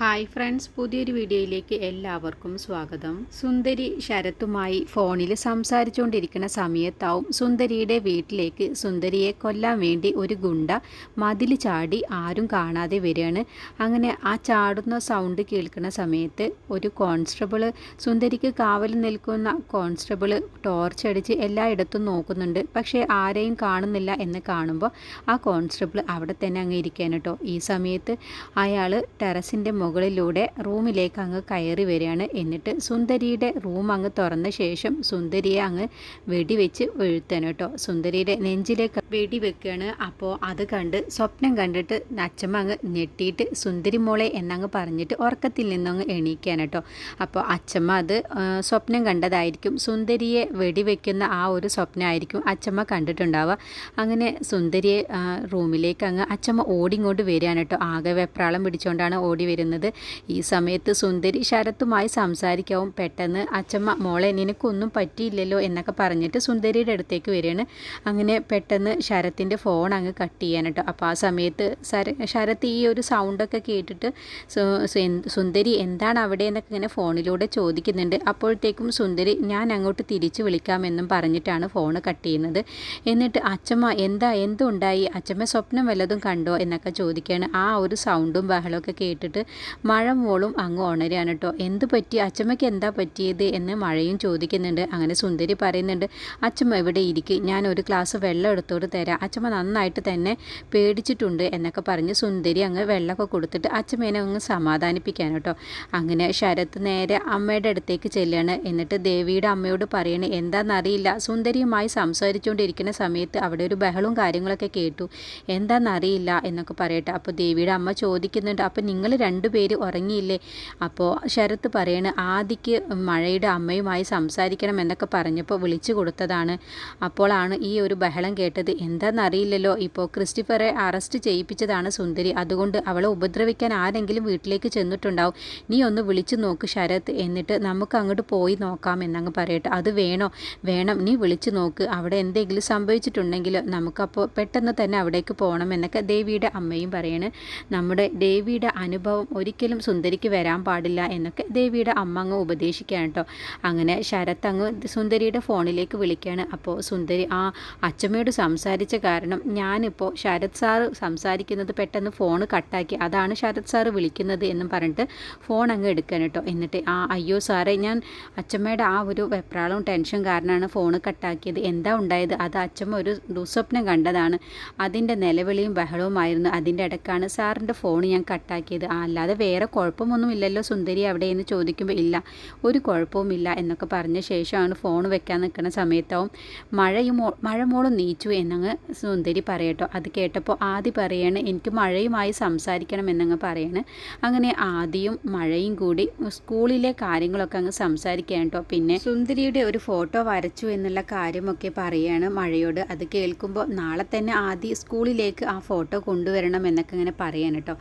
Hi friends പുതിയൊരു വീഡിയോയിലേക്ക് എല്ലാവർക്കും സ്വാഗതം. സുന്ദരി ശരത്തുമായി ഫോണിൽ സംസാരിച്ചുകൊണ്ടിരിക്കുന്ന സമയത്താവും സുന്ദരിയുടെ വീട്ടിലേക്ക് സുന്ദരിയെ കൊല്ലാൻ വേണ്ടി ഒരു ഗുണ്ട മതിൽ ചാടി ആരും കാണാതെ വരികയാണ്. അങ്ങനെ ആ ചാടുന്ന സൗണ്ട് കേൾക്കുന്ന സമയത്ത് ഒരു കോൺസ്റ്റബിൾ സുന്ദരിക്ക് കാവൽ നിൽക്കുന്ന കോൺസ്റ്റബിൾ ടോർച്ച് അടിച്ച് എല്ലായിടത്തും നോക്കുന്നുണ്ട്. പക്ഷേ ആരെയും കാണുന്നില്ല എന്ന് കാണുമ്പോൾ ആ കോൺസ്റ്റബിൾ അവിടെ തന്നെ അങ്ങ് ഇരിക്കാൻ കേട്ടോ ഈ സമയത്ത് അയാൾ ടെറസിന്റെ മുകളിലൂടെ റൂമിലേക്ക് അങ്ങ് കയറി വരികയാണ്. എന്നിട്ട് സുന്ദരിയുടെ റൂം അങ്ങ് തുറന്ന ശേഷം സുന്ദരിയെ അങ്ങ് വെടിവെച്ച് വീഴ്ത്തണം കേട്ടോ. സുന്ദരിയുടെ നെഞ്ചിലേക്ക് വെടിവെക്കുകയാണ്. അപ്പോൾ അത് കണ്ട് സ്വപ്നം കണ്ടിട്ട് അച്ഛമ്മ അങ്ങ് ഞെട്ടിയിട്ട് സുന്ദരി മോളെ എന്നങ്ങ് പറഞ്ഞിട്ട് ഉറക്കത്തിൽ നിന്നങ്ങ് എണീക്കാൻ കേട്ടോ. അപ്പോൾ അച്ഛമ്മ അത് സ്വപ്നം കണ്ടതായിരിക്കും. സുന്ദരിയെ വെടിവെക്കുന്ന ആ ഒരു സ്വപ്നമായിരിക്കും അച്ഛമ്മ കണ്ടിട്ടുണ്ടാവുക. അങ്ങനെ സുന്ദരിയെ റൂമിലേക്ക് അങ്ങ് അച്ഛമ്മ ഓടിങ്ങോട്ട് വരികയാണ് കേട്ടോ. ആകെ വെപ്രാളം പിടിച്ചുകൊണ്ടാണ് ഓടി വരുന്നത്. ഈ സമയത്ത് സുന്ദരി ശരത്തുമായി സംസാരിക്കാവും. പെട്ടെന്ന് അച്ഛമ്മ മോളെ നിനക്കൊന്നും പറ്റിയില്ലല്ലോ എന്നൊക്കെ പറഞ്ഞിട്ട് സുന്ദരിയുടെ അടുത്തേക്ക് വരികയാണ്. അങ്ങനെ പെട്ടെന്ന് ശരത്തിന്റെ ഫോൺ അങ്ങ് കട്ട് ചെയ്യാൻ കേട്ടോ അപ്പോൾ ആ സമയത്ത് സര ശരത്ത് ഈ ഒരു സൗണ്ടൊക്കെ കേട്ടിട്ട് സുന്ദരി എന്താണ് അവിടെ? എന്നൊക്കെ ഇങ്ങനെ ഫോണിലൂടെ ചോദിക്കുന്നുണ്ട്. അപ്പോഴത്തേക്കും സുന്ദരി ഞാൻ അങ്ങോട്ട് തിരിച്ചു വിളിക്കാമെന്നും പറഞ്ഞിട്ടാണ് ഫോൺ കട്ട് ചെയ്യുന്നത്. എന്നിട്ട് അച്ഛമ്മ എന്താ എന്തുണ്ടായി? അച്ഛമ്മ സ്വപ്നം വല്ലതും കണ്ടോ? എന്നൊക്കെ ചോദിക്കുകയാണ്. ആ ഒരു സൗണ്ടും ബഹളമൊക്കെ കേട്ടിട്ട് മഴ മോളും അങ്ങ് ഉണരുകയാണ് കേട്ടോ. എന്ത് പറ്റി? അച്ചമ്മയ്ക്ക് എന്താ പറ്റിയത് എന്ന് മഴയും ചോദിക്കുന്നുണ്ട്. അങ്ങനെ സുന്ദരി പറയുന്നുണ്ട് അച്ചമ്മ ഇവിടെ ഇരിക്കും. ഞാൻ ഒരു ഗ്ലാസ് വെള്ളം എടുത്തോട്ട് തരാം. അച്ചമ്മ നന്നായിട്ട് തന്നെ പേടിച്ചിട്ടുണ്ട് എന്നൊക്കെ പറഞ്ഞ് സുന്ദരി അങ്ങ് വെള്ളമൊക്കെ കൊടുത്തിട്ട് അച്ചമ്മേനെ അങ്ങ് സമാധാനിപ്പിക്കാൻ കേട്ടോ. അങ്ങനെ ശരത്ത് നേരെ അമ്മയുടെ അടുത്തേക്ക് ചെല്ലുകയാണ്. എന്നിട്ട് ദേവിയുടെ അമ്മയോട് പറയണേ എന്താണെന്നറിയില്ല സുന്ദരിയുമായി സംസാരിച്ചുകൊണ്ടിരിക്കുന്ന സമയത്ത് അവിടെ ഒരു ബഹളവും കാര്യങ്ങളൊക്കെ കേട്ടു. എന്താണെന്നറിയില്ല എന്നൊക്കെ പറയട്ടെ. അപ്പോൾ ദേവിയുടെ അമ്മ ചോദിക്കുന്നുണ്ട് അപ്പോൾ നിങ്ങൾ രണ്ടുപേര് ഉറങ്ങിയില്ലേ? അപ്പോൾ ശരത്ത് പറയണ് ആദിക്ക് മഴയുടെ അമ്മയുമായി സംസാരിക്കണം എന്നൊക്കെ പറഞ്ഞപ്പോൾ വിളിച്ചു കൊടുത്തതാണ്. അപ്പോളാണ് ഈ ഒരു ബഹളം കേട്ടത്. എന്താണെന്നറിയില്ലല്ലോ ഇപ്പോൾ ക്രിസ്റ്റിഫറെ അറസ്റ്റ് ചെയ്യിപ്പിച്ചതാണ് സുന്ദരി. അതുകൊണ്ട് അവളെ ഉപദ്രവിക്കാൻ ആരെങ്കിലും വീട്ടിലേക്ക് ചെന്നിട്ടുണ്ടാവും. നീ ഒന്ന് വിളിച്ചു നോക്ക് ശരത്ത് എന്നിട്ട് നമുക്ക് അങ്ങോട്ട് പോയി നോക്കാം എന്നങ്ങ് പറയട്ടെ. അത് വേണോ? വേണം നീ വിളിച്ചു നോക്ക്. അവിടെ എന്തെങ്കിലും സംഭവിച്ചിട്ടുണ്ടെങ്കിൽ നമുക്കപ്പോൾ പെട്ടെന്ന് തന്നെ അവിടേക്ക് പോകണം എന്നൊക്കെ ദേവിയുടെ അമ്മയും പറയണ്. നമ്മുടെ ദേവിയുടെ അനുഭവം ഒരിക്കലും സുന്ദരിക്ക് വരാൻ പാടില്ല എന്നൊക്കെ ദേവിയുടെ അമ്മ അങ്ങ് ഉപദേശിക്കുകയാണ് കേട്ടോ. അങ്ങനെ ശരത് അങ്ങ് സുന്ദരിയുടെ ഫോണിലേക്ക് വിളിക്കുകയാണ്. അപ്പോൾ സുന്ദരി ആ അച്ഛമ്മയോട് സംസാരിച്ച കാരണം ഞാനിപ്പോൾ ശരത് സാറ് സംസാരിക്കുന്നത് പെട്ടെന്ന് ഫോൺ കട്ടാക്കി അതാണ് ശരത് സാറ് വിളിക്കുന്നത് എന്നും പറഞ്ഞിട്ട് ഫോൺ അങ്ങ് എടുക്കാൻ കേട്ടോ. എന്നിട്ട് ആ അയ്യോ സാറേ ഞാൻ അച്ഛമ്മയുടെ ആ ഒരു വെപ്രാളവും ടെൻഷൻ കാരണമാണ് ഫോൺ കട്ടാക്കിയത്. എന്താ ഉണ്ടായത്? അത് അച്ചമ്മ ഒരു ദുസ്വപ്നം കണ്ടതാണ്. അതിന്റെ നിലവിളിയും ബഹളവുമായിരുന്നു. അതിന്റെ ഇടക്കാണ് സാറിന്റെ ഫോൺ ഞാൻ കട്ടാക്കിയത്. ആ, അല്ലാതെ വേറെ കുഴപ്പമൊന്നും ഇല്ലല്ലോ സുന്ദരി അവിടെ എന്ന് ചോദിക്കുമ്പോൾ ഇല്ല ഒരു കുഴപ്പവുമില്ല എന്നൊക്കെ പറഞ്ഞ ശേഷമാണ് ഫോൺ വെക്കാൻ നിൽക്കുന്ന സമയത്താവും. മഴയും മഴ മോളും നീച്ചു എന്നങ്ങ് സുന്ദരി പറയട്ടോ. അത് കേട്ടപ്പോൾ ആദ്യ പറയാണ് എനിക്ക് മഴയുമായി സംസാരിക്കണം എന്നങ്ങ് പറയാണ്. അങ്ങനെ ആദിയും മഴയും കൂടി സ്കൂളിലെ കാര്യങ്ങളൊക്കെ അങ്ങ് സംസാരിക്കാൻ കേട്ടോ പിന്നെ സുന്ദരിയുടെ ഒരു ഫോട്ടോ വരച്ചു എന്നുള്ള കാര്യമൊക്കെ പറയാണ് മഴയോട്. അത് കേൾക്കുമ്പോൾ നാളെ തന്നെ ആദി സ്കൂളിലേക്ക് ആ ഫോട്ടോ കൊണ്ടുവരണം എന്നൊക്കെ ഇങ്ങനെ പറയാൻ കേട്ടോ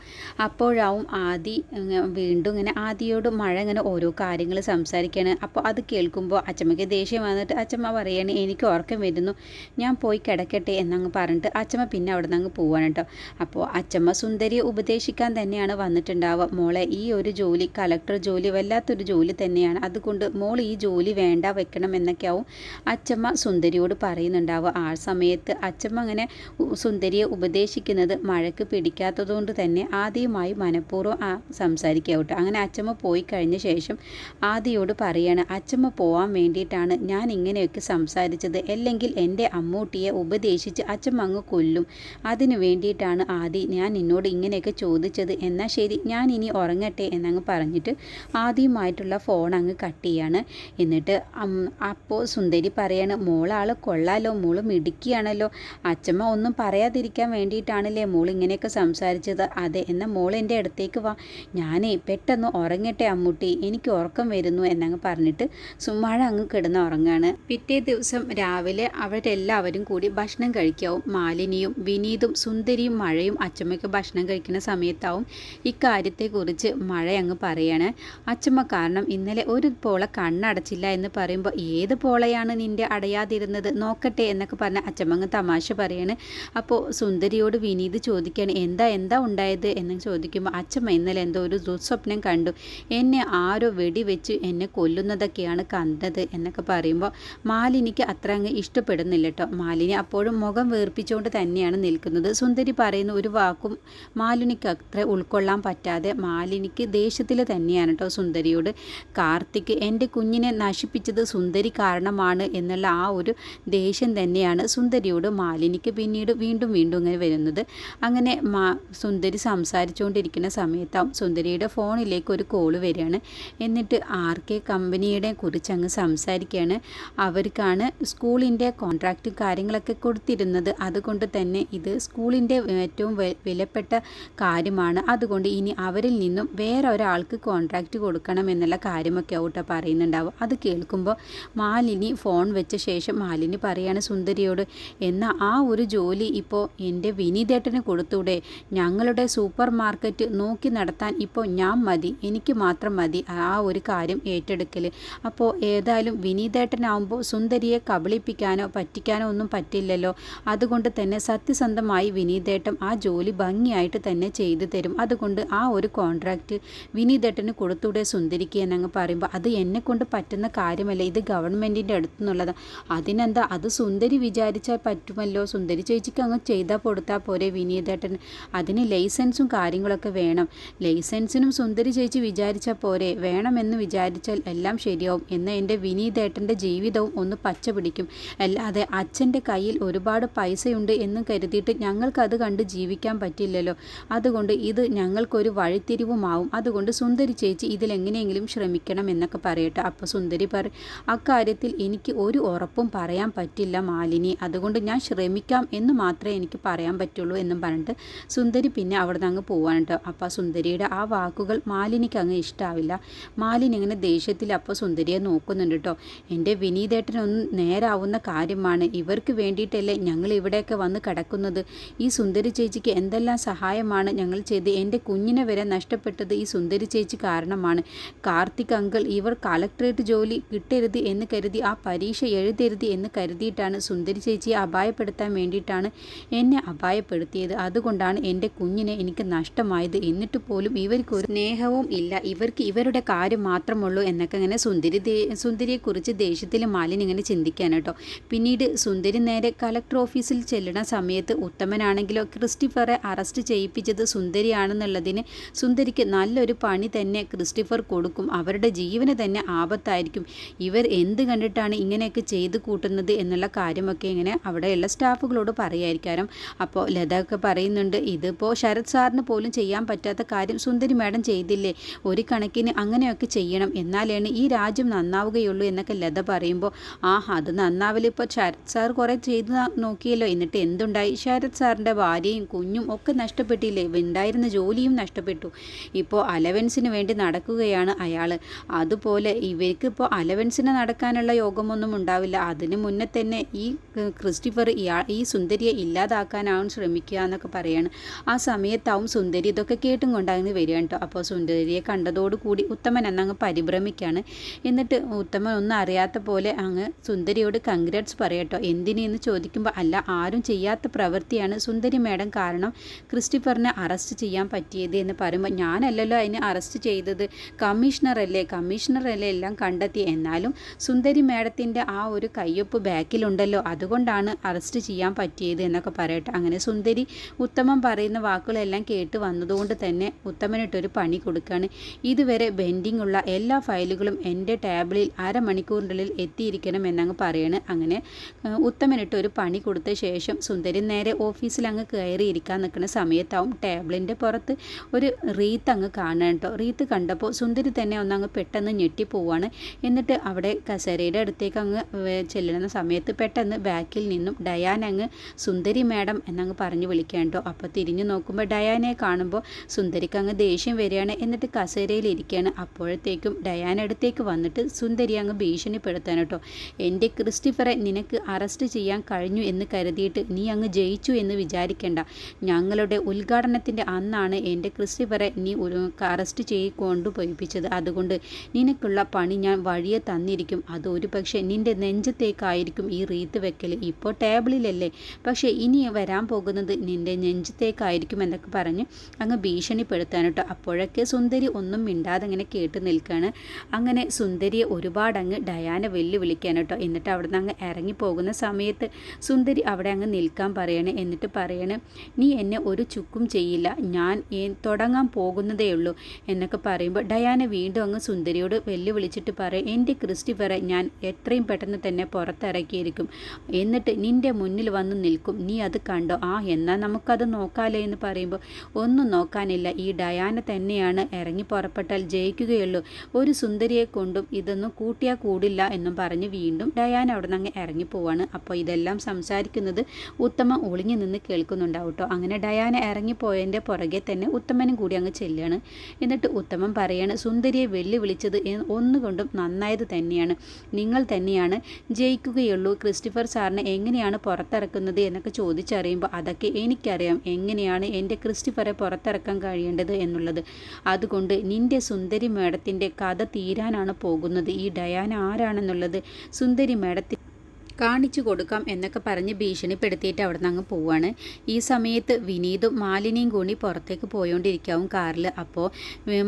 അപ്പോഴാവും ആദി ഇങ്ങ- വീണ്ടും ഇങ്ങനെ ആദിയോട് മഴ ഇങ്ങനെ ഓരോ കാര്യങ്ങൾ സംസാരിക്കുകയാണ്. അപ്പോൾ അത് കേൾക്കുമ്പോൾ അച്ചമ്മയ്ക്ക് ദേഷ്യം വന്നിട്ട് അച്ചമ്മ പറയാണ് എനിക്ക് ഉറക്കം വരുന്നു. ഞാൻ പോയി കിടക്കട്ടെ എന്നങ്ങ് പറഞ്ഞിട്ട് അച്ചമ്മ പിന്നെ അവിടെ നിന്ന് അങ്ങ് പോവാണ് കേട്ടോ. അപ്പോൾ അച്ചമ്മ സുന്ദരിയെ ഉപദേശിക്കാൻ തന്നെയാണ് വന്നിട്ടുണ്ടാവുക. മോളെ ഈ ഒരു ജോലി കലക്ടർ ജോലി വല്ലാത്തൊരു ജോലി തന്നെയാണ്. അതുകൊണ്ട് മോൾ ഈ ജോലി വേണ്ട വെക്കണം എന്നൊക്കെയാവും അച്ചമ്മ സുന്ദരിയോട് പറയുന്നുണ്ടാവുക. ആ സമയത്ത് അച്ചമ്മ അങ്ങനെ സുന്ദരിയെ ഉപദേശിക്കുന്നത് മഴയ്ക്ക് പിടിക്കാത്തതുകൊണ്ട് തന്നെ ആദ്യമായി മനഃപൂർവം സംസാരിക്കുക കേട്ടോ. അങ്ങനെ അച്ചമ്മ പോയി കഴിഞ്ഞ ശേഷം ആദിയോട് പറയാണ് അച്ചമ്മ പോകാൻ വേണ്ടിയിട്ടാണ് ഞാൻ ഇങ്ങനെയൊക്കെ സംസാരിച്ചത്. അല്ലെങ്കിൽ എന്റെ അമ്മൂട്ടിയെ ഉപദേശിച്ച് അച്ചമ്മ അങ്ങ് കൊല്ലും. അതിനു വേണ്ടിയിട്ടാണ് ആദി ഞാൻ നിന്നോട് ഇങ്ങനെയൊക്കെ ചോദിച്ചത്. എന്നാൽ ശരി ഞാൻ ഇനി ഉറങ്ങട്ടെ എന്നങ്ങ് പറഞ്ഞിട്ട് ആദ്യമായിട്ടുള്ള ഫോൺ അങ്ങ് കട്ട് ചെയ്യാണ്. എന്നിട്ട് അപ്പോൾ സുന്ദരി പറയാണ് മോളാൾ കൊള്ളാലോ മോൾ മിടുക്കിയാണല്ലോ. അച്ചമ്മ ഒന്നും പറയാതിരിക്കാൻ വേണ്ടിയിട്ടാണല്ലേ മോൾ ഇങ്ങനെയൊക്കെ സംസാരിച്ചത്. അതെ എന്നാൽ മോൾ എന്റെ അടുത്തേക്ക് വാ. ഞാനേ പെട്ടെന്ന് ഉറങ്ങട്ടെ അമ്മൂട്ടി എനിക്ക് ഉറക്കം വരുന്നു എന്നങ്ങ് പറഞ്ഞിട്ട് സുമ്മാഴ അങ്ങ് കിടന്ന് ഉറങ്ങാണ്. പിറ്റേ ദിവസം രാവിലെ അവരെല്ലാവരും കൂടി ഭക്ഷണം കഴിക്കാവും. മാലിനിയും വിനീതും സുന്ദരിയും മഴയും അച്ചമ്മയ്ക്ക് ഭക്ഷണം കഴിക്കുന്ന സമയത്താവും ഇക്കാര്യത്തെക്കുറിച്ച് മഴ അങ്ങ് പറയാണ്. അച്ചമ്മ കാരണം ഇന്നലെ ഒരു പോള കണ്ണടച്ചില്ല എന്ന് പറയുമ്പോൾ ഏത് പോളയാണ് നിന്റെ അടയാതിരുന്നത്? നോക്കട്ടെ എന്നൊക്കെ പറഞ്ഞ അച്ചമ്മ അങ്ങ് തമാശ പറയാണ്. അപ്പോൾ സുന്ദരിയോട് വിനീത് ചോദിക്കുകയാണ് എന്താ എന്താ ഉണ്ടായത്? എന്ന് ചോദിക്കുമ്പോൾ അച്ചമ്മ ഇന്നലെ ഇന്നലെ എന്തോ ഒരു ദുസ്വപ്നം കണ്ടു. എന്നെ ആരോ വെടിവെച്ച് എന്നെ കൊല്ലുന്നതൊക്കെയാണ് കണ്ടത് എന്നൊക്കെ പറയുമ്പോൾ മാലിനിക്ക് അത്ര അങ്ങ് ഇഷ്ടപ്പെടുന്നില്ല കേട്ടോ മാലിനി അപ്പോഴും മുഖം വേർപ്പിച്ചുകൊണ്ട് തന്നെയാണ് നിൽക്കുന്നത്. സുന്ദരി പറയുന്ന ഒരു വാക്കും മാലിനിക്ക് അത്ര ഉൾക്കൊള്ളാൻ പറ്റാതെ മാലിനിക്ക് ദേഷ്യത്തിൽ തന്നെയാണ് കേട്ടോ സുന്ദരിയോട്. കാർത്തിക് എന്റെ കുഞ്ഞിനെ നശിപ്പിച്ചത് സുന്ദരി കാരണമാണ് എന്നുള്ള ആ ഒരു ദേഷ്യം തന്നെയാണ് സുന്ദരിയോട് മാലിനിക്ക് പിന്നീട് വീണ്ടും വീണ്ടും ഇങ്ങനെ വരുന്നത്. അങ്ങനെ മാ സുന്ദരി സംസാരിച്ചുകൊണ്ടിരിക്കുന്ന സമയത്താവും സുന്ദരിയുടെ ഫോണിലേക്ക് ഒരു കോൾ വരികയാണ്. എന്നിട്ട് ആർ കെ കമ്പനിയുടെ കുറിച്ച് അങ്ങ് സംസാരിക്കുകയാണ്. അവർക്കാണ് സ്കൂളിന്റെ കോൺട്രാക്റ്റും കാര്യങ്ങളൊക്കെ കൊടുത്തിരുന്നത്. അതുകൊണ്ട് തന്നെ ഇത് സ്കൂളിന്റെ ഏറ്റവും വിലപ്പെട്ട കാര്യമാണ്. അതുകൊണ്ട് ഇനി അവരിൽ നിന്നും വേറെ ഒരാൾക്ക് കോൺട്രാക്റ്റ് കൊടുക്കണം എന്നുള്ള കാര്യമൊക്കെ ഔട്ട പറയുന്നുണ്ടാവും അത് കേൾക്കുമ്പോൾ മാലിനി ഫോൺ വെച്ച ശേഷം മാലിനി പറയാണ് സുന്ദരിയോട് എന്നാൽ ആ ഒരു ജോലി ഇപ്പോൾ എന്റെ വിനീതേട്ടന് കൊടുത്തൂടെ? ഞങ്ങളുടെ സൂപ്പർ മാർക്കറ്റ് നോക്കി നടത്താൻ ഇപ്പോൾ ഞാൻ മതി എനിക്ക് മാത്രം മതി ആ ഒരു കാര്യം ഏറ്റെടുക്കൽ അപ്പോൾ ഏതായാലും വിനീതേട്ടനാവുമ്പോൾ സുന്ദരിയെ കബളിപ്പിക്കാനോ പറ്റിക്കാനോ ഒന്നും പറ്റില്ലല്ലോ. അതുകൊണ്ട് തന്നെ സത്യസന്ധമായി വിനീതേട്ടൻ ആ ജോലി ഭംഗിയായിട്ട് തന്നെ ചെയ്തു തരും. അതുകൊണ്ട് ആ ഒരു കോൺട്രാക്റ്റ് വിനീതേട്ടന് കൊടുത്തൂടെ സുന്ദരിക്ക് എന്നങ്ങ് പറയുമ്പോൾ അത് എന്നെ കൊണ്ട് പറ്റുന്ന കാര്യമല്ല ഇത് ഗവൺമെന്റിന്റെ അടുത്തു നിന്നുള്ളതാണ് അതിനെന്താ അത് സുന്ദരി വിചാരിച്ചാൽ പറ്റുമല്ലോ? സുന്ദരി ചേച്ചിക്ക് അങ്ങ് ചെയ്താൽ കൊടുത്താൽ പോരെ വിനീതേട്ടൻ അതിന് ലൈസൻസും കാര്യങ്ങളൊക്കെ വേണം. ലൈസൻസിനും സുന്ദരി ചേച്ചി വിചാരിച്ചാൽ പോരെ. വേണമെന്ന് വിചാരിച്ചാൽ എല്ലാം ശരിയാവും. എന്ന് എന്റെ വിനീതേട്ടന്റെ ജീവിതവും ഒന്ന് പച്ച പിടിക്കും അല്ലാതെ അച്ഛന്റെ കയ്യിൽ ഒരുപാട് പൈസയുണ്ട് എന്ന് കരുതിയിട്ട് ഞങ്ങൾക്കത് കണ്ട് ജീവിക്കാൻ പറ്റില്ലല്ലോ. അതുകൊണ്ട് ഇത് ഞങ്ങൾക്കൊരു വഴിത്തിരിവുമാവും. അതുകൊണ്ട് സുന്ദരി ചേച്ചി ഇതിലെങ്ങനെയെങ്കിലും ശ്രമിക്കണം എന്നൊക്കെ പറയട്ടെ. അപ്പോൾ സുന്ദരി പറ അക്കാര്യത്തിൽ എനിക്ക് ഒരു ഉറപ്പും പറയാൻ പറ്റില്ല മാലിനി. അതുകൊണ്ട് ഞാൻ ശ്രമിക്കാം എന്ന് മാത്രമേ എനിക്ക് പറയാൻ പറ്റുള്ളൂ എന്നും പറഞ്ഞിട്ട് സുന്ദരി പിന്നെ അവിടെ നിന്ന് അങ്ങ് പോവാനുണ്ട് അപ്പോൾ സുന്ദരിയുടെ ആ വാക്കുകൾ മാലിനിക്ക് അങ്ങ് ഇഷ്ടാവില്ല. മാലിനി ഇങ്ങനെ ദേഷ്യത്തിൽ അപ്പോൾ സുന്ദരിയെ നോക്കുന്നുണ്ട് കേട്ടോ. എന്റെ വിനീതേട്ടനൊന്നും നേരാവുന്ന കാര്യമാണ്. ഇവർക്ക് വേണ്ടിയിട്ടല്ലേ ഞങ്ങൾ ഇവിടെയൊക്കെ വന്ന് കിടക്കുന്നത്? ഈ സുന്ദരി ചേച്ചിക്ക് എന്തെല്ലാം സഹായമാണ് ഞങ്ങൾ ചെയ്ത് എന്റെ കുഞ്ഞിനെ വരെ നഷ്ടപ്പെട്ടത് ഈ സുന്ദരി ചേച്ചി കാരണമാണ്. കാർത്തിക് അങ്കിൾ ഇവർ കളക്ടറേറ്റ് ജോലി കിട്ടരുത് എന്ന് കരുതി ആ പരീക്ഷ എഴുതരുത് എന്ന് കരുതിയിട്ടാണ് സുന്ദരി ചേച്ചിയെ അപായപ്പെടുത്താൻ വേണ്ടിയിട്ടാണ് എന്നെ അപായപ്പെടുത്തിയത്. അതുകൊണ്ടാണ് എന്റെ കുഞ്ഞിനെ എനിക്ക് നഷ്ടമായത്. എന്നിട്ട് പോലും ഇവർക്ക് ഒരു സ്നേഹവും ഇല്ല. ഇവർക്ക് ഇവരുടെ കാര്യം മാത്രമുള്ളൂ എന്നൊക്കെ ഇങ്ങനെ സുന്ദരി സുന്ദരിയെക്കുറിച്ച് ദേഷ്യത്തിൽ മാലിന് ഇങ്ങനെ ചിന്തിക്കാൻ കേട്ടോ. പിന്നീട് സുന്ദരി നേരെ കളക്ടർ ഓഫീസിൽ ചെല്ലുന്ന സമയത്ത് ഉത്തമനാണെങ്കിലോ ക്രിസ്റ്റിഫറെ അറസ്റ്റ് ചെയ്യിപ്പിച്ചത് സുന്ദരിയാണെന്നുള്ളതിന് സുന്ദരിക്ക് നല്ലൊരു പണി തന്നെ ക്രിസ്റ്റിഫർ കൊടുക്കും. അവരുടെ ജീവന് തന്നെ ആപത്തായിരിക്കും. ഇവർ എന്ത് കണ്ടിട്ടാണ് ഇങ്ങനെയൊക്കെ ചെയ്ത് കൂട്ടുന്നത് എന്നുള്ള കാര്യമൊക്കെ ഇങ്ങനെ അവിടെയുള്ള സ്റ്റാഫുകളോട് പറയായിരിക്കാരം. അപ്പോൾ ലത ഒക്കെ പറയുന്നുണ്ട് ഇതിപ്പോൾ ശരത് സാറിന് പോലും ചെയ്യാൻ പറ്റാത്ത കാര്യം സുന്ദരി മാഡം ചെയ്തില്ലേ? ഒരു കണക്കിന് അങ്ങനെയൊക്കെ ചെയ്യണം. എന്നാലാണ് ഈ രാജ്യം നന്നാവുകയുള്ളൂ എന്നൊക്കെ ലത പറയുമ്പോൾ ആ അത് നന്നാവില്ല. ഇപ്പോൾ ശരത് സാർ കുറേ ചെയ്ത് നോക്കിയല്ലോ. എന്നിട്ട് എന്തുണ്ടായി? ശരത് സാറിന്റെ ഭാര്യയും കുഞ്ഞും ഒക്കെ നഷ്ടപ്പെട്ടില്ലേ? ഉണ്ടായിരുന്ന ജോലിയും നഷ്ടപ്പെട്ടു. ഇപ്പോൾ അലവൻസിന് വേണ്ടി നടക്കുകയാണ് അയാൾ അതുപോലെ ഇവർക്ക് ഇപ്പോൾ അലവൻസിന് നടക്കാനുള്ള യോഗമൊന്നും ഉണ്ടാവില്ല. അതിന് മുന്നേ തന്നെ ഈ ക്രിസ്റ്റിഫർ ഇയാൾ ഈ സുന്ദരിയെ ഇല്ലാതാക്കാനാവും ശ്രമിക്കുക എന്നൊക്കെ പറയാണ്. ആ സമയത്താവും സുന്ദരി. ഇതൊക്കെ കേട്ടും കൊണ്ടാകുന്ന വരികയാണ് കേട്ടോ അപ്പോൾ സുന്ദരിയെ കണ്ടതോടുകൂടി ഉത്തമൻ എന്നങ്ങ് പരിഭ്രമിക്കുകയാണ് എന്നിട്ട് ഉത്തമൻ ഒന്നും അറിയാത്ത പോലെ അങ്ങ് സുന്ദരിയോട് കൺഗ്രാറ്റ്സ് പറയട്ടോ എന്തിനെന്ന് ചോദിക്കുമ്പോൾ അല്ല ആരും ചെയ്യാത്ത പ്രവൃത്തിയാണ് സുന്ദരി മേഡം കാരണം ക്രിസ്റ്റിഫറിനെ അറസ്റ്റ് ചെയ്യാൻ പറ്റിയത് എന്ന് പറയുമ്പോൾ ഞാനല്ലല്ലോ അതിനെ അറസ്റ്റ് ചെയ്തത്. കമ്മീഷണറല്ലേ കമ്മീഷണറല്ലേ എല്ലാം കണ്ടെത്തി എന്നാലും സുന്ദരി മേഡത്തിന്റെ ആ ഒരു കയ്യൊപ്പ് ബാക്കിലുണ്ടല്ലോ. അതുകൊണ്ടാണ് അറസ്റ്റ് ചെയ്യാൻ പറ്റിയത് എന്നൊക്കെ പറയട്ടെ. അങ്ങനെ സുന്ദരി ഉത്തമം പറയുന്ന വാക്കുകളെല്ലാം കേട്ട് വന്നതുകൊണ്ട് തന്നെ ഉത്തമനിട്ടൊരു പണി കൊടുക്കുകയാണ് ഇതുവരെ ബെൻഡിംഗ് ഉള്ള എല്ലാ ഫയലുകളും എന്റെ ടാബിളിൽ അരമണിക്കൂറിനുള്ളിൽ എത്തിയിരിക്കണം എന്നങ്ങ് പറയാണ്. അങ്ങനെ ഉത്തമനിട്ട് ഒരു പണി കൊടുത്ത ശേഷം സുന്ദരി നേരെ ഓഫീസിൽ അങ്ങ് കയറിയിരിക്കാൻ നിൽക്കുന്ന സമയത്താവും ടേബിളിന്റെ പുറത്ത് ഒരു റീത്ത് അങ്ങ് കാണാൻ കേട്ടോ. റീത്ത് കണ്ടപ്പോൾ സുന്ദരി തന്നെ ഒന്നങ്ങ് പെട്ടെന്ന് ഞെട്ടിപ്പോവാണ് എന്നിട്ട് അവിടെ കസേരയുടെ അടുത്തേക്ക് അങ്ങ് ചെല്ലുന്ന സമയത്ത് പെട്ടെന്ന് ബാക്കിൽ നിന്നും ഡയാൻ അങ്ങ് സുന്ദരി മാഡം എന്നങ്ങ് പറഞ്ഞു വിളിക്കാൻ കേട്ടോ. അപ്പോൾ തിരിഞ്ഞു നോക്കുമ്പോൾ ഡയാനെ കാണുമ്പോൾ സുന്ദരിക്ക് അങ്ങ് ദേഷ്യം വരികയാണ്. എന്നിട്ട് കസേരയിൽ ഇരിക്കുകയാണ് അപ്പോഴത്തേക്കും ഡയാന അടുത്തേക്ക് വന്നിട്ട് സുന്ദരി അങ്ങ് ഭീഷണിപ്പെടുത്താൻ കേട്ടോ. എന്റെ ക്രിസ്റ്റിഫറെ നിനക്ക് അറസ്റ്റ് ചെയ്യാൻ കഴിഞ്ഞു എന്ന് കരുതിയിട്ട് നീ അങ്ങ് ജയിച്ചു എന്ന് വിചാരിക്കേണ്ട. ഞങ്ങളുടെ ഉദ്ഘാടനത്തിന്റെ അന്നാണ് എന്റെ ക്രിസ്റ്റിഫറെ നീ അറസ്റ്റ് ചെയ്ത് കൊണ്ടുപോയിപ്പിച്ചത്. അതുകൊണ്ട് നിനക്കുള്ള പണി ഞാൻ വഴിയെ തന്നിരിക്കും. അത് ഒരു പക്ഷേ നിന്റെ നെഞ്ചത്തേക്കായിരിക്കും ഈ റീത്ത് വെക്കൽ. ഇപ്പോൾ ടേബിളിലല്ലേ. പക്ഷേ ഇനി വരാൻ പോകുന്നത് നിന്റെ നെഞ്ചത്തേക്കായിരിക്കും എന്നൊക്കെ പറഞ്ഞ് അങ്ങ് ഭീഷണിപ്പെടുത്തി ഭീഷണിപ്പെടുത്താൻ കേട്ടോ അപ്പോഴൊക്കെ സുന്ദരി ഒന്നും മിണ്ടാതെ ഇങ്ങനെ കേട്ട് നിൽക്കുകയാണ് അങ്ങനെ സുന്ദരിയെ ഒരുപാട് അങ്ങ് ഡയാന വെല്ലുവിളിക്കാൻ കേട്ടോ എന്നിട്ട് അവിടെ നിന്ന് അങ്ങ് ഇറങ്ങി പോകുന്ന സമയത്ത് സുന്ദരി അവിടെ അങ്ങ് നിൽക്കാൻ പറയണേ. എന്നിട്ട് പറയണേ നീ എന്നെ ഒരു ചുക്കും ചെയ്യില്ല. ഞാൻ തുടങ്ങാൻ പോകുന്നതേ ഉള്ളൂ. എന്നൊക്കെ പറയുമ്പോൾ ഡയാന വീണ്ടും അങ്ങ് സുന്ദരിയോട് വെല്ലുവിളിച്ചിട്ട് പറയും എന്റെ ക്രിസ്റ്റിഫറെ ഞാൻ എത്രയും പെട്ടെന്ന് തന്നെ പുറത്തിറക്കിയിരിക്കും. എന്നിട്ട് നിന്റെ മുന്നിൽ വന്ന് നിൽക്കും. നീ അത് കണ്ടോ? ആ എന്നാൽ നമുക്കത് നോക്കാലോ എന്ന് പറയുമ്പോൾ ഒന്നും നോക്കാനില്ല. ഈ ഡയാന തന്നെയാണ് ഇറങ്ങി പുറപ്പെട്ടാൽ ജയിക്കുകയുള്ളൂ. ഒരു സുന്ദരിയെ കൊണ്ടും ഇതൊന്നും കൂട്ടിയാൽ കൂടില്ല എന്നും പറഞ്ഞ് വീണ്ടും ഡയാന അവിടെ നിന്ന് അങ്ങ് ഇറങ്ങി പോവാണ്. അപ്പോൾ ഇതെല്ലാം സംസാരിക്കുന്നത് ഉത്തമ ഒളിഞ്ഞു നിന്ന് കേൾക്കുന്നുണ്ടാവും കേട്ടോ അങ്ങനെ ഡയാന ഇറങ്ങിപ്പോയതിന്റെ പുറകെ തന്നെ ഉത്തമനും കൂടി അങ്ങ് ചെല്ലുകയാണ് എന്നിട്ട് ഉത്തമൻ പറയാണ് സുന്ദരിയെ വെല്ലുവിളിച്ചത് ഒന്നുകൊണ്ടും നന്നായത് തന്നെയാണ്. നിങ്ങൾ തന്നെയാണ് ജയിക്കുകയുള്ളൂ. ക്രിസ്റ്റിഫർ സാറിനെ എങ്ങനെയാണ് പുറത്തിറക്കുന്നത് എന്നൊക്കെ ചോദിച്ചറിയുമ്പോൾ അതൊക്കെ എനിക്കറിയാം. എങ്ങനെയാണ് എന്റെ ക്രിസ്റ്റിഫറെ പുറത്തിറക്കാൻ കഴിയേണ്ടത് എന്നുള്ളത്. അതുകൊണ്ട് നിന്റെ സുന്ദരി മേഡത്തിന്റെ കഥ തീരാനാണ് പോകുന്നത്. ഈ ഡയാന ആരാണെന്നുള്ളത് സുന്ദരി മേഡത്തിൽ കാണിച്ചു കൊടുക്കാം എന്നൊക്കെ പറഞ്ഞ് ഭീഷണിപ്പെടുത്തിയിട്ട് അവിടെ നിന്ന് അങ്ങ് പോവാണ്. ഈ സമയത്ത് വിനീതും മാലിനിയും കൂടി പുറത്തേക്ക് പോയോണ്ടിരിക്കാവും കാറിൽ. അപ്പോൾ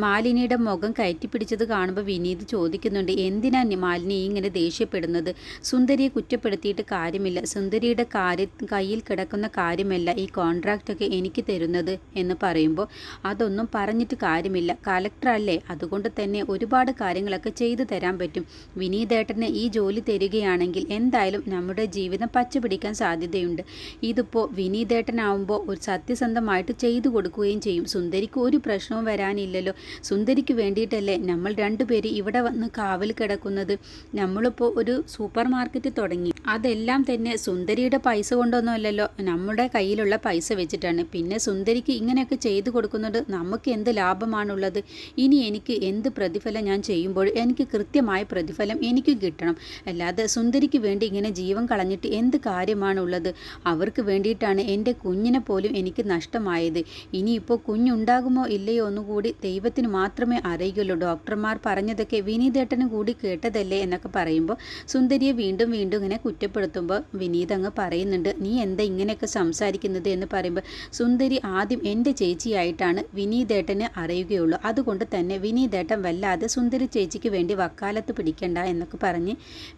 മാലിനിയുടെ മുഖം കയറ്റി പിടിച്ചത് കാണുമ്പോൾ വിനീത് ചോദിക്കുന്നുണ്ട് എന്തിനാ മാലിനി ഇങ്ങനെ ദേഷ്യപ്പെടുന്നത്? സുന്ദരിയെ കുറ്റപ്പെടുത്തിയിട്ട് കാര്യമില്ല. സുന്ദരിയുടെ കാര്യ കയ്യിൽ കിടക്കുന്ന കാര്യമല്ല ഈ കോൺട്രാക്റ്റൊക്കെ എനിക്ക് തരുന്നത് എന്ന് പറയുമ്പോൾ അതൊന്നും പറഞ്ഞിട്ട് കാര്യമില്ല. കലക്ടറല്ലേ അതുകൊണ്ട് തന്നെ ഒരുപാട് കാര്യങ്ങളൊക്കെ ചെയ്തു തരാൻ പറ്റും. വിനീതേട്ടന് ഈ ജോലി തരികയാണെങ്കിൽ എന്തായാലും ആയാലും നമ്മുടെ ജീവിതം പച്ചപിടിക്കാൻ സാധ്യതയുണ്ട്. ഇതിപ്പോൾ വിനീതേട്ടനാവുമ്പോൾ ഒരു സത്യസന്ധമായിട്ട് ചെയ്തു കൊടുക്കുകയും ചെയ്യും. സുന്ദരിക്ക് ഒരു പ്രശ്നവും വരാനില്ലല്ലോ. സുന്ദരിക്ക് വേണ്ടിയിട്ടല്ലേ നമ്മൾ രണ്ടുപേര് ഇവിടെ വന്ന് കാവൽ കിടക്കുന്നത്. നമ്മളിപ്പോൾ ഒരു സൂപ്പർ മാർക്കറ്റ് തുടങ്ങി. അതെല്ലാം തന്നെ സുന്ദരിയുടെ പൈസ കൊണ്ടൊന്നുമല്ലല്ലോ. നമ്മുടെ കയ്യിലുള്ള പൈസ വെച്ചിട്ടാണ്. പിന്നെ സുന്ദരിക്ക് ഇങ്ങനെയൊക്കെ ചെയ്തു കൊടുക്കുന്നത് നമുക്ക് എന്ത് ലാഭമാണുള്ളത്? ഇനി എനിക്ക് എന്ത് പ്രതിഫലം ഞാൻ ചെയ്യുമ്പോൾ എനിക്ക് കൃത്യമായ പ്രതിഫലം എനിക്ക് കിട്ടണം. അല്ലാതെ സുന്ദരിക്ക് വേണ്ടി ഇങ്ങനെ ഇങ്ങനെ ജീവൻ കളഞ്ഞിട്ട് എന്ത് കാര്യമാണുള്ളത്? അവർക്ക് വേണ്ടിയിട്ടാണ് എന്റെ കുഞ്ഞിനെ പോലും എനിക്ക് നഷ്ടമായത്. ഇനിയിപ്പോൾ കുഞ്ഞുണ്ടാകുമോ ഇല്ലയോ ഒന്നുകൂടി ദൈവത്തിന് മാത്രമേ അറിയുകയുള്ളൂ. ഡോക്ടർമാർ പറഞ്ഞതൊക്കെ വിനീതേട്ടനും കൂടി കേട്ടതല്ലേ എന്നൊക്കെ പറയുമ്പോൾ സുന്ദരിയെ വീണ്ടും വീണ്ടും ഇങ്ങനെ കുറ്റപ്പെടുത്തുമ്പോൾ വിനീത് അങ്ങ് പറയുന്നുണ്ട് നീ എന്താ ഇങ്ങനെയൊക്കെ സംസാരിക്കുന്നത്? എന്ന് പറയുമ്പോൾ സുന്ദരി ആദ്യം എന്റെ ചേച്ചിയായിട്ടാണ് വിനീതേട്ടനെ അറിയുകയുള്ളൂ. അതുകൊണ്ട് തന്നെ വിനീതേട്ടൻ വല്ലാതെ സുന്ദരി ചേച്ചിക്ക് വേണ്ടി വക്കാലത്ത് പിടിക്കണ്ട എന്നൊക്കെ പറഞ്ഞ്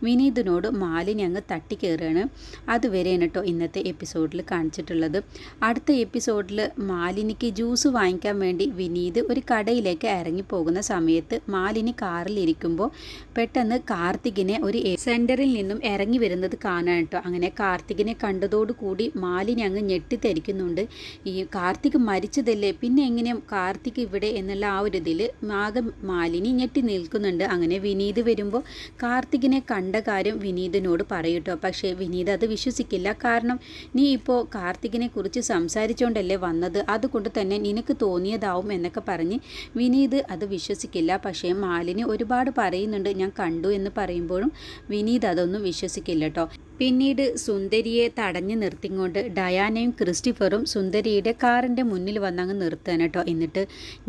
വിനീതിനോട് മാലിനി അങ്ങ് തട്ടിക്കയറുകയാണ് അതുവരെയാണ് കേട്ടോ ഇന്നത്തെ എപ്പിസോഡിൽ കാണിച്ചിട്ടുള്ളത്. അടുത്ത എപ്പിസോഡിൽ മാലിനിക്ക് ജ്യൂസ് വാങ്ങിക്കാൻ വേണ്ടി വിനീത് ഒരു കടയിലേക്ക് ഇറങ്ങി പോകുന്ന സമയത്ത് മാലിനി കാറിലിരിക്കുമ്പോൾ പെട്ടെന്ന് കാർത്തികിനെ ഒരു സെന്ററിൽ നിന്നും ഇറങ്ങി വരുന്നത് കാണാൻ കേട്ടോ. അങ്ങനെ കാർത്തികിനെ കണ്ടതോടുകൂടി മാലിനി അങ്ങ് ഞെട്ടിത്തരിക്കുന്നുണ്ട്. ഈ കാർത്തിക് മരിച്ചതല്ലേ? പിന്നെ എങ്ങനെയും കാർത്തിക് ഇവിടെ എന്നുള്ള ആ ഒരു ഇതിൽ ആകെ മാലിനി ഞെട്ടി നിൽക്കുന്നുണ്ട്. അങ്ങനെ വിനീത് വരുമ്പോൾ കാർത്തികിനെ കണ്ട കാര്യം വിനീതിനോട് പറയും. പറയൂട്ടോ. പക്ഷേ വിനീത് അത് വിശ്വസിക്കില്ല. കാരണം നീ ഇപ്പോൾ കാർത്തികിനെ കുറിച്ച് സംസാരിച്ചുകൊണ്ടല്ലേ വന്നത്? അതുകൊണ്ട് തന്നെ നിനക്ക് തോന്നിയതാവും എന്നൊക്കെ പറഞ്ഞ് വിനീത് അത് വിശ്വസിക്കില്ല. പക്ഷേ മാലിനി ഒരുപാട് പറയുന്നുണ്ട്. ഞാൻ കണ്ടു എന്ന് പറയുമ്പോഴും വിനീത് അതൊന്നും വിശ്വസിക്കില്ല കേട്ടോ പിന്നീട് സുന്ദരിയെ തടഞ്ഞു നിർത്തിക്കൊണ്ട് ഡയാനയും ക്രിസ്റ്റിഫറും സുന്ദരിയുടെ കാറിന്റെ മുന്നിൽ വന്നങ്ങ് നിർത്തുകയാണ് കേട്ടോ. എന്നിട്ട്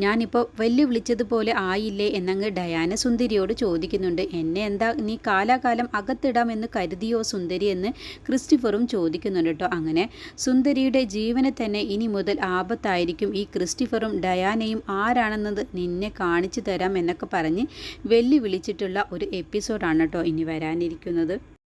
ഞാനിപ്പോൾ വിളിച്ചതുപോലെ ആയില്ലേ എന്നങ്ങ് ഡയാന സുന്ദരിയോട് ചോദിക്കുന്നുണ്ട്. എന്നെ എന്താ നീ കാലാകാലം അകത്തിടാമെന്ന് കരുതിയോ സുന്ദരി? എന്ന് ക്രിസ്റ്റിഫറും ചോദിക്കുന്നുണ്ട് കേട്ടോ. അങ്ങനെ സുന്ദരിയുടെ ജീവനെ തന്നെ ഇനി മുതൽ ആപത്തായിരിക്കും. ഈ ക്രിസ്റ്റിഫറും ഡയാനയും ആരാണെന്നത് നിന്നെ കാണിച്ചു തരാം എന്നൊക്കെ പറഞ്ഞ് വെല്ലുവിളിച്ചിട്ടുള്ള ഒരു എപ്പിസോഡാണ് കേട്ടോ ഇനി വരാനിരിക്കുന്നത്.